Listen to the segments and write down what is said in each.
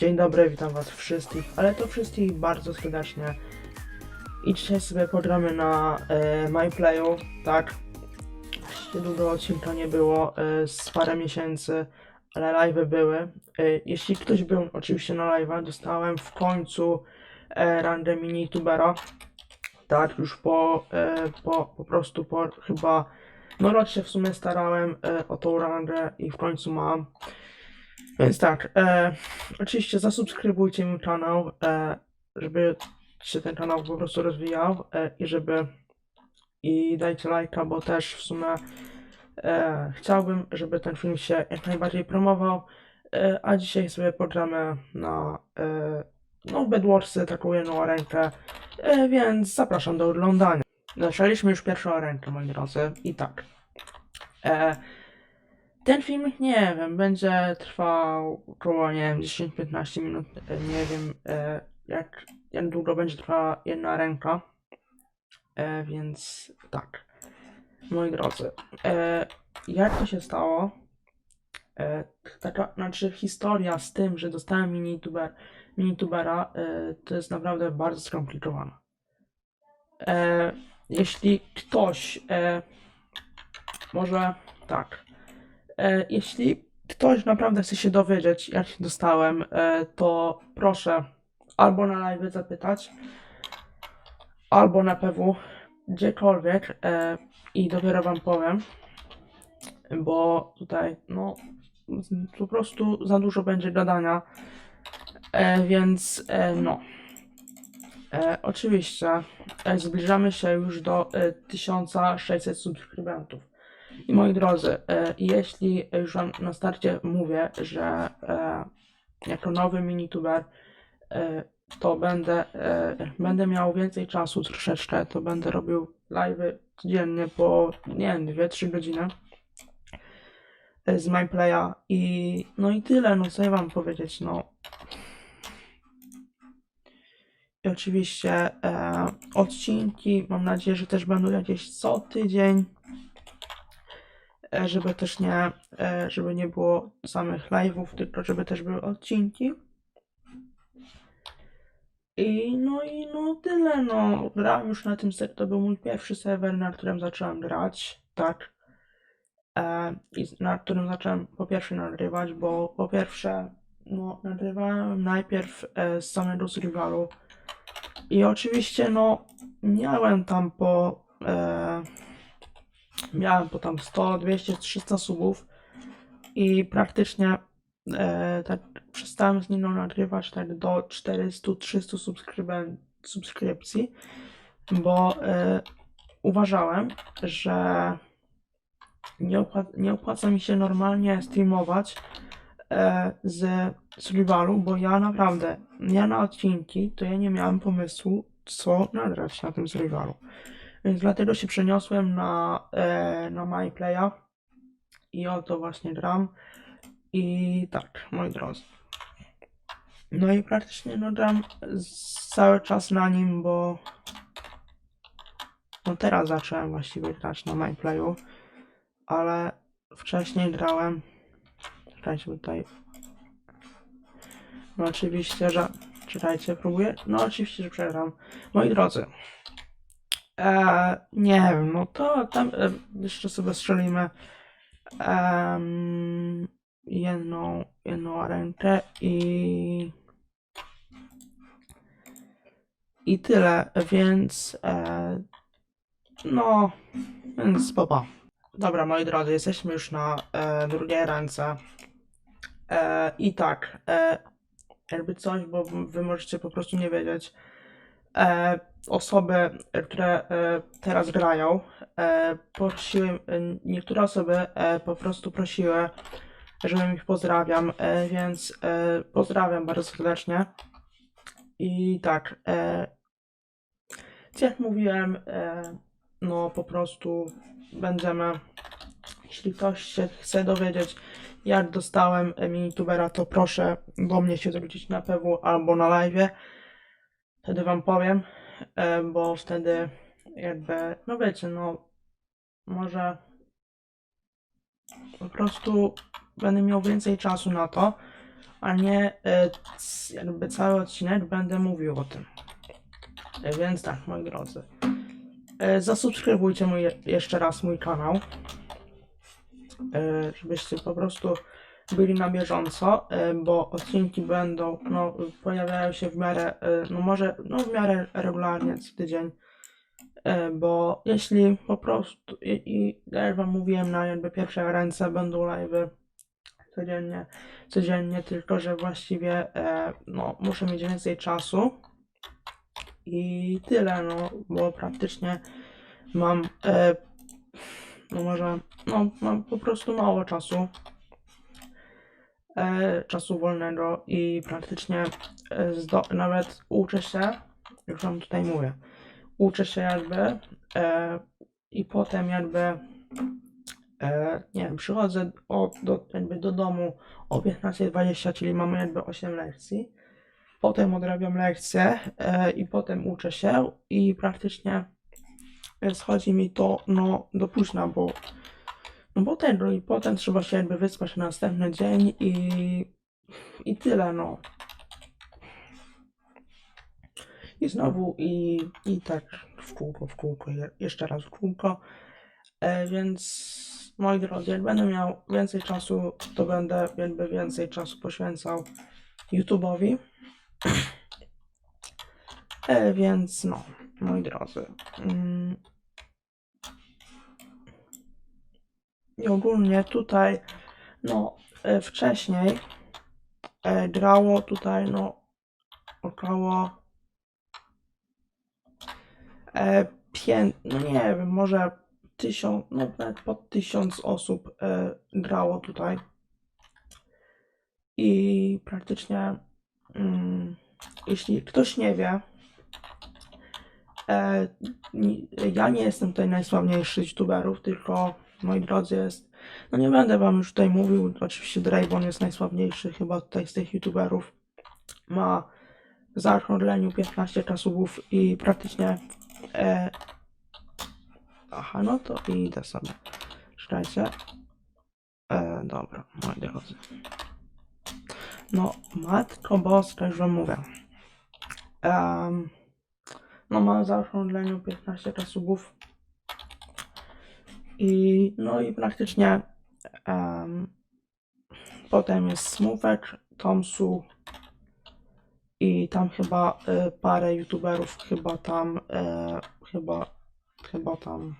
Dzień dobry, witam was wszystkich, ale to wszystkich bardzo serdecznie. I dzisiaj sobie pogramy na e, MyPlayu, tak. Właściwie długo odcinka nie było, e, z parę miesięcy, ale live'y były. E, jeśli ktoś był oczywiście na live'a, dostałem w końcu e, rangę mini youtubera. Tak, już po, e, po, po prostu po chyba, no rok się w sumie starałem e, o tą rangę i w końcu mam. Więc tak, e, oczywiście zasubskrybujcie mój kanał, e, żeby się ten kanał po prostu rozwijał e, i żeby i dajcie lajka, bo też w sumie e, chciałbym, żeby ten film się jak najbardziej promował, e, a dzisiaj sobie pogramy na e, no Bedwarsy, taką jedną rękę, e, więc zapraszam do oglądania. Zaczęliśmy już pierwszą rękę, moi drodzy, i tak. E, ten film, nie wiem, będzie trwał około, nie wiem, 10-15 minut, e, nie wiem e, jak, jak długo będzie trwała jedna ręka, e, więc tak, moi drodzy, jak to się stało, taka, znaczy historia z tym, że dostałem mini-tuber, mini-tubera, e, to jest naprawdę bardzo skomplikowana. Jeśli ktoś, może tak, jeśli ktoś naprawdę chce się dowiedzieć, jak się dostałem, e, to proszę albo na live zapytać, albo na PW, gdziekolwiek e, i dopiero wam powiem, bo tutaj, no, po prostu za dużo będzie gadania, e, więc e, no. E, oczywiście e, zbliżamy się już do e, 1600 subskrybentów. I moi drodzy, e, jeśli już wam na starcie mówię, że e, jako nowy minituber e, to będę, będę miał więcej czasu troszeczkę, to będę robił live'y codziennie po, nie wiem, 2-3 godziny z MyPlaya i no i tyle, no co ja wam powiedzieć, no. I oczywiście e, odcinki, mam nadzieję, że też będą jakieś co tydzień żeby też nie, e, żeby nie było samych live'ów, tylko żeby też były odcinki. I no i no tyle, no. Grałem już na tym serwerze, to był mój pierwszy serwer, na którym zacząłem grać, tak. E, I na którym zacząłem po pierwsze nagrywać, bo po pierwsze, no, nagrywałem najpierw e, z samego survivalu. I oczywiście, no, miałem tam po, e, miałem po tam 100, 200, 300 subów i praktycznie e, tak przestałem z nim nagrywać tak do 400-300 subskryben- subskrypcji, bo e, uważałem, że nie, nie opłaca mi się normalnie streamować e, z survivalu, bo ja naprawdę, ja na odcinki, to ja nie miałem pomysłu, co nagrać na tym survivalu. Więc dlatego się przeniosłem na, e, na MyPlaya i o to właśnie gram. I tak, moi drodzy. No i praktycznie no gram cały czas na nim, bo no teraz zacząłem właściwie grać na MyPlayu, ale wcześniej grałem. Czekajcie tutaj. No oczywiście, że. Czekajcie, próbuję. No oczywiście, że przegram. Moi drodzy. Eee, nie wiem, no to tam e, jeszcze sobie strzelimy jedną, jedną rękę i i tyle, więc e, no, więc popa. Dobra, moi drodzy, jesteśmy już na e, drugiej ręce e, i tak, e, jakby coś, bo wy możecie po prostu nie wiedzieć, e, osoby, e, które e, teraz grają, e, prosiły, e, niektóre osoby e, po prostu prosiły, żebym ich pozdrawiam, e, więc e, pozdrawiam bardzo serdecznie. I tak, e, jak mówiłem, e, no po prostu będziemy, jeśli ktoś się chce dowiedzieć, jak dostałem e, minitubera, to proszę do mnie się zwrócić na PW albo na live. Wtedy wam powiem, e, bo wtedy jakby, no wiecie, no może po prostu będę miał więcej czasu na to, a nie e, jakby cały odcinek będę mówił o tym. E, Więc tak, moi drodzy. Zasubskrybujcie mój, jeszcze raz mój kanał, żebyście po prostu byli na bieżąco, e, bo odcinki będą, no, pojawiają się w miarę, e, no może, no w miarę regularnie co tydzień, e, bo jeśli po prostu, i, i tak jak wam mówiłem na jakby pierwsze ręce będą live'y codziennie, codziennie, tylko że właściwie, e, no, muszę mieć więcej czasu. I tyle, no, bo praktycznie mam, e, no może, no, mam po prostu mało czasu, czasu wolnego i praktycznie e, nawet uczę się, już wam tutaj mówię, uczę się jakby e, i potem jakby, e, nie wiem, przychodzę o, do, jakby do domu o 15.20, czyli mamy jakby 8 lekcji, potem odrabiam lekcje e, i potem uczę się i praktycznie e, schodzi mi to no do późna, bo no bo tego i potem trzeba się jakby wyspać na następny dzień i i tyle no. I znowu i, i tak w kółko, w kółko, je- jeszcze raz w kółko. E, więc moi drodzy, jak będę miał więcej czasu, to będę jakby więcej czasu poświęcał YouTube'owi. E, więc no, moi drodzy. Mm. I ogólnie tutaj, no, e, wcześniej e, grało tutaj, no, około e, pię, no nie wiem, może tysiąc, no nawet pod tysiąc osób e, grało tutaj. I praktycznie, mm, jeśli ktoś nie wie, e, ja nie jestem tutaj najsławniejszy z youtuberów, tylko moi drodzy jest, no nie będę wam już tutaj mówił, oczywiście Dragon jest najsławniejszy chyba tutaj z tych youtuberów. Ma w zaokrągleniu 15 subów i praktycznie e, aha, no to idę sobie. Czekajcie. E, dobra, moi drodzy. No, matko boska, wam mówię. Em, no, ma w zaokrągleniu 15 subów. I no i praktycznie em, potem jest Smówek, Tomsu i tam chyba y, parę youtuberów chyba tam e, chyba chyba tam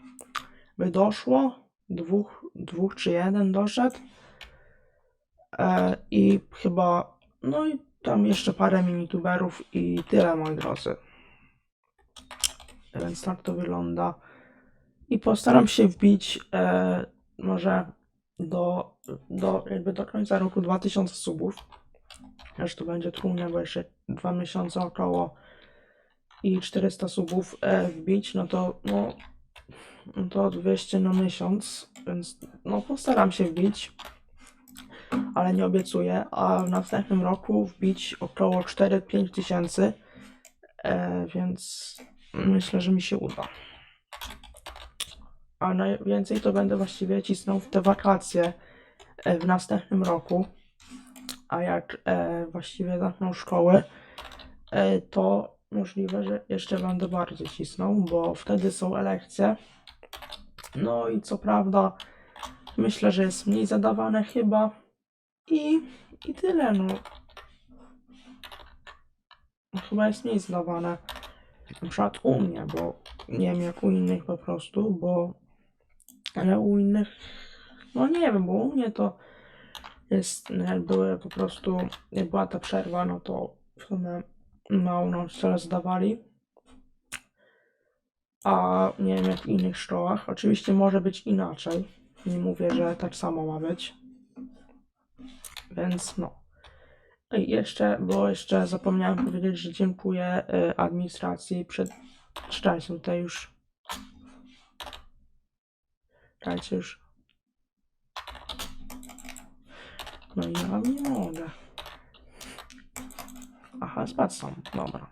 by doszło. Dwóch, dwóch czy jeden doszedł. E, I chyba no i tam jeszcze parę mini-tuberów i tyle moi drodzy. Więc tak to wygląda. I postaram się wbić e, może do, do, jakby do końca roku 2000 subów. Aż to będzie trudne, bo jeszcze dwa miesiące około i 400 subów e, wbić, no to no, no to 200 na miesiąc, więc no postaram się wbić, ale nie obiecuję, a w następnym roku wbić około 4-5 tysięcy, e, więc myślę, że mi się uda. A najwięcej to będę właściwie cisnął w te wakacje e, w następnym roku. A jak e, właściwie zamkną szkoły, e, to możliwe, że jeszcze będę bardziej cisnął, bo wtedy są elekcje. No i co prawda, myślę, że jest mniej zadawane chyba. I, i tyle, no. Chyba jest mniej zadawane. Na przykład u mnie, bo nie wiem jak u innych po prostu, bo ale u innych, no nie wiem, bo u mnie to jest, jak były po prostu, jak była ta przerwa, no to w sumie mało nauczyciele zdawali. A nie wiem jak w innych szkołach. Oczywiście może być inaczej. Nie mówię, że tak samo ma być. Więc no. I jeszcze, bo jeszcze zapomniałem powiedzieć, że dziękuję y, administracji przed. Czekajcie, tutaj już. Czekajcie już. No ja nie mogę. Aha, spadł sam. Dobra.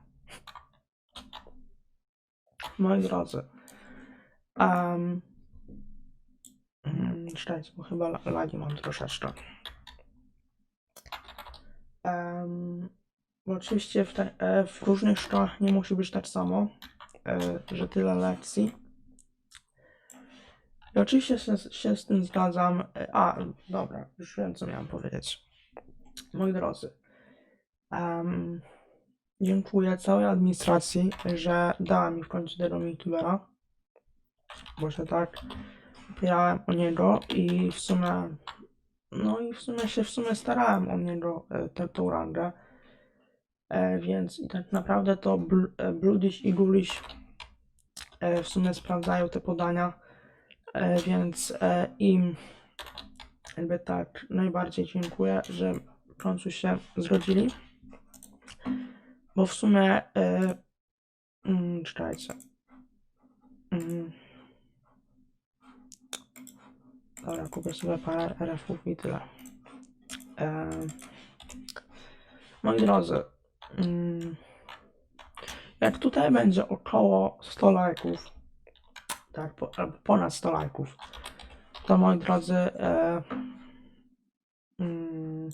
Moi drodzy. Um, czekajcie, bo chyba la- lagi mam troszeczkę. Bo oczywiście w, te, e, w różnych szkołach nie musi być tak samo, e, że tyle lekcji. I oczywiście się, się z tym zgadzam. E, A, dobra, już wiem, co miałem powiedzieć. Moi drodzy, em, dziękuję całej administracji, że dała mi w końcu tego youtubera, bo się tak opierałem o niego i w sumie, no i w sumie się w sumie starałem o niego, e, tę, tą rangę. E, więc i tak naprawdę to bl, e, Bludish i Gulish e, w sumie sprawdzają te podania, e, więc e, im jakby tak najbardziej dziękuję, że w końcu się zgodzili. Bo w sumie e, mm, czekajcie. Mm. Dobra, kupię sobie parę RF-ów i tyle. E, moi drodzy, mm, jak tutaj będzie około 100 lajków, tak, po, ponad 100 lajków, to moi drodzy, e, mm,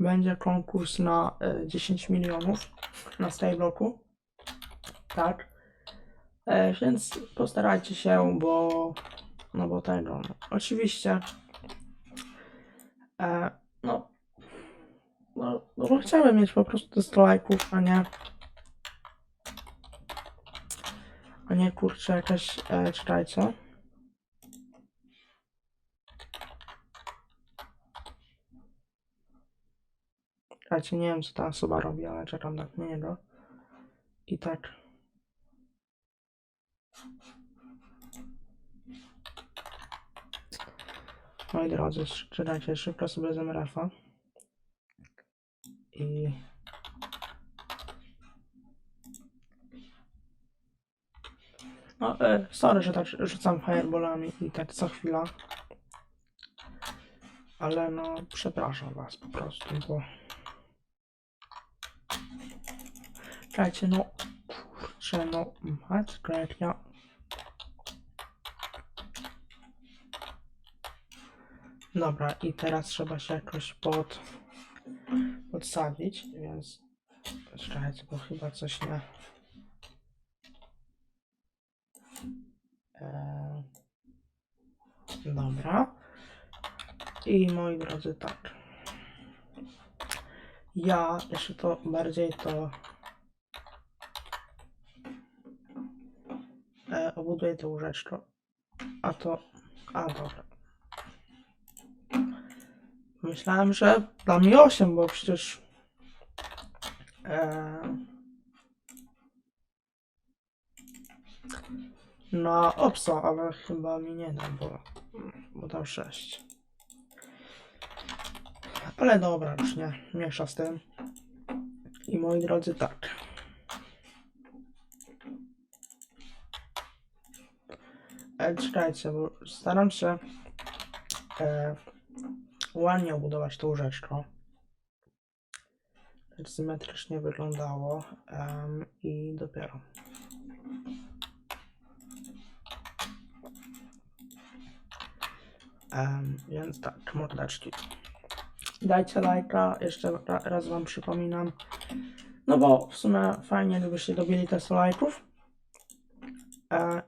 będzie konkurs na e, 10 milionów na Skybloku. Tak. E, więc postarajcie się, bo no bo tego. No. Oczywiście. E, no, no, no bo mieć po prostu te 100 lajków, a nie a nie kurczę jakaś e, czekajcie. Czekajcie, nie wiem co ta osoba robi, ale czekam na niego. I tak. Moi drodzy, czekajcie, szybko sobie zamrafa. I... No, e, sorry, że tak rzucam fireballami i tak co chwila. Ale no, przepraszam was po prostu, bo... Czekajcie, no... Kurczę, no... Matko. Dobra, i teraz trzeba się jakoś pod... podsadzić, więc... Czekajcie, bo chyba coś nie... Dobra. I moi drodzy, tak. Ja jeszcze to bardziej to e, obuduję to łóżeczko. A to. A dobra. Myślałem, że da mi 8, bo przecież. E, na obsa, ale chyba mi nie da, bo, bo dał 6. Ale dobra, już nie, mniejsza z tym. I moi drodzy, tak. E, czekajcie, bo staram się e, ładnie obudować tą łóżeczko. Tak symetrycznie wyglądało i dopiero. Em, więc tak, mordeczki. Dajcie lajka, jeszcze ra, raz wam przypominam. No bo w sumie fajnie, gdybyście dobili te 100 lajków. E,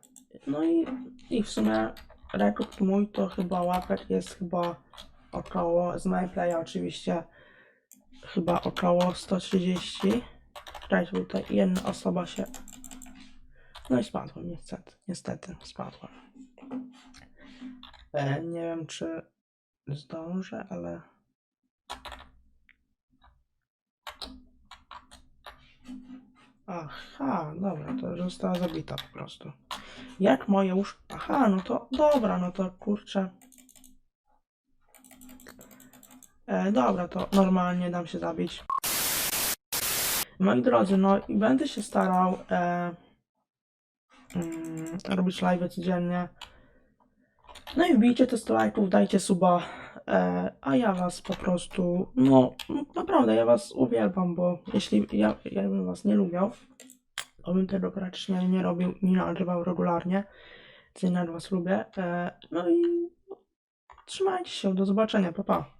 no i, i w sumie rekord mój to chyba łapek jest chyba około, z MyPlaya oczywiście, chyba około 130. Czekajcie, tutaj jedna osoba się... No i spadłem, niestety, niestety spadłem. E, nie wiem, czy zdążę, ale... Aha, dobra, to została zabita po prostu. Jak moje łóżko... Aha, no to dobra, no to kurczę. E, dobra, to normalnie dam się zabić. Moi drodzy, no i będę się starał e, mm, robić live codziennie. No i wbijcie te 100 lajków, dajcie suba, e, a ja was po prostu, no naprawdę, ja was uwielbiam, bo jeśli ja, ja bym was nie lubiał, to bym tego praktycznie nie robił, nie nagrywał regularnie, więc jednak was lubię. E, no i trzymajcie się, do zobaczenia, pa pa.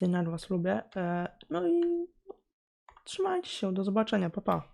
Nawet was lubię. E, no i trzymajcie się, do zobaczenia, pa pa.